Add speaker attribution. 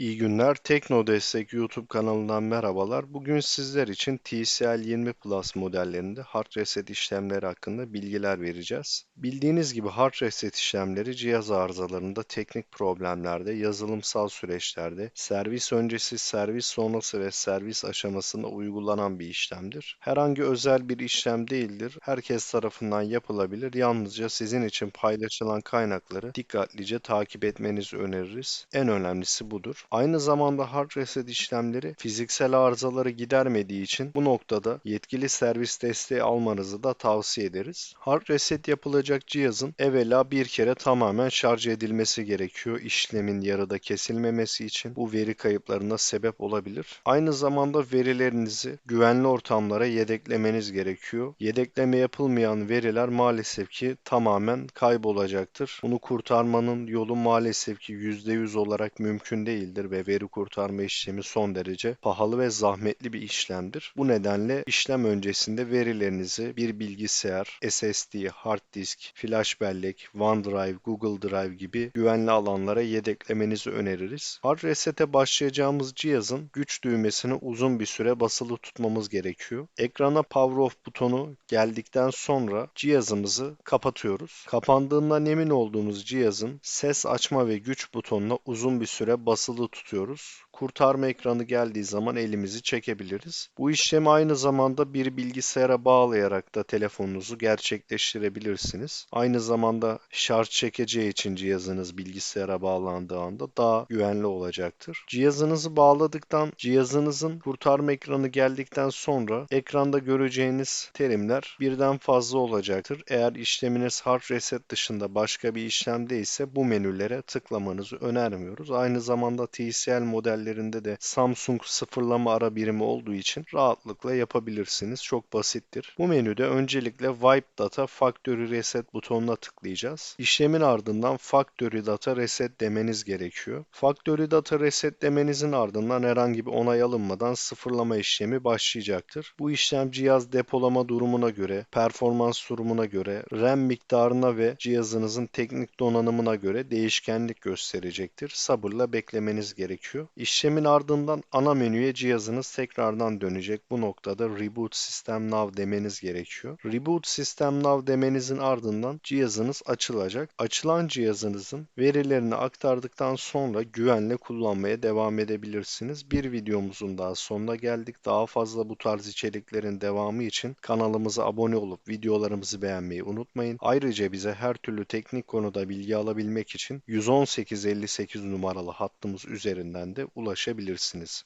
Speaker 1: İyi günler. Tekno Destek YouTube kanalından merhabalar. Bugün sizler için TCL 20 Plus modellerinde hard reset işlemleri hakkında bilgiler vereceğiz. Bildiğiniz gibi hard reset işlemleri cihaz arızalarında, teknik problemlerde, yazılımsal süreçlerde, servis öncesi, servis sonrası ve servis aşamasında uygulanan bir işlemdir. Herhangi özel bir işlem değildir. Herkes tarafından yapılabilir. Yalnızca sizin için paylaşılan kaynakları dikkatlice takip etmenizi öneririz. En önemlisi budur. Aynı zamanda hard reset işlemleri fiziksel arızaları gidermediği için bu noktada yetkili servis desteği almanızı da tavsiye ederiz. Hard reset yapılacak cihazın evvela bir kere tamamen şarj edilmesi gerekiyor işlemin yarıda kesilmemesi için bu veri kayıplarına sebep olabilir. Aynı zamanda verilerinizi güvenli ortamlara yedeklemeniz gerekiyor. Yedekleme yapılmayan veriler maalesef ki tamamen kaybolacaktır. Bunu kurtarmanın yolu maalesef ki %100 olarak mümkün değildir işlemdir ve veri kurtarma işlemi son derece pahalı ve zahmetli bir işlemdir. Bu nedenle işlem öncesinde verilerinizi bir bilgisayar, SSD, hard disk, flash bellek, OneDrive, Google Drive gibi güvenli alanlara yedeklemenizi öneririz. Hard resete başlayacağımız cihazın güç düğmesini uzun bir süre basılı tutmamız gerekiyor. Ekrana Power Off butonu geldikten sonra cihazımızı kapatıyoruz. Kapandığından emin olduğumuz cihazın ses açma ve güç butonuna uzun bir süre basılı tutuyoruz. Kurtarma ekranı geldiği zaman elimizi çekebiliriz. Bu işlemi aynı zamanda bir bilgisayara bağlayarak da telefonunuzu gerçekleştirebilirsiniz. Aynı zamanda şarj çekeceği için cihazınız bilgisayara bağlandığı anda daha güvenli olacaktır. Cihazınızı bağladıktan, cihazınızın kurtarma ekranı geldikten sonra ekranda göreceğiniz terimler birden fazla olacaktır. Eğer işleminiz hard reset dışında başka bir işlemde ise bu menülere tıklamanızı önermiyoruz. Aynı zamanda TCL modellerinde de Samsung sıfırlama ara birimi olduğu için rahatlıkla yapabilirsiniz. Çok basittir. Bu menüde öncelikle Wipe Data Factory Reset butonuna tıklayacağız. İşlemin ardından Factory Data Reset demeniz gerekiyor. Factory Data Reset demenizin ardından herhangi bir onay alınmadan sıfırlama işlemi başlayacaktır. Bu işlem cihaz depolama durumuna göre, performans durumuna göre, RAM miktarına ve cihazınızın teknik donanımına göre değişkenlik gösterecektir. Sabırla beklemeniz gerekiyor. İşlemin ardından ana menüye cihazınız tekrardan dönecek. Bu noktada Reboot System Now demeniz gerekiyor. Reboot System Now demenizin ardından cihazınız açılacak. Açılan cihazınızın verilerini aktardıktan sonra güvenle kullanmaya devam edebilirsiniz. Bir videomuzun daha sonuna geldik. Daha fazla bu tarz içeriklerin devamı için kanalımıza abone olup videolarımızı beğenmeyi unutmayın. Ayrıca bize her türlü teknik konuda bilgi alabilmek için 11858 numaralı hattımız üzerinden de ulaşabilirsiniz.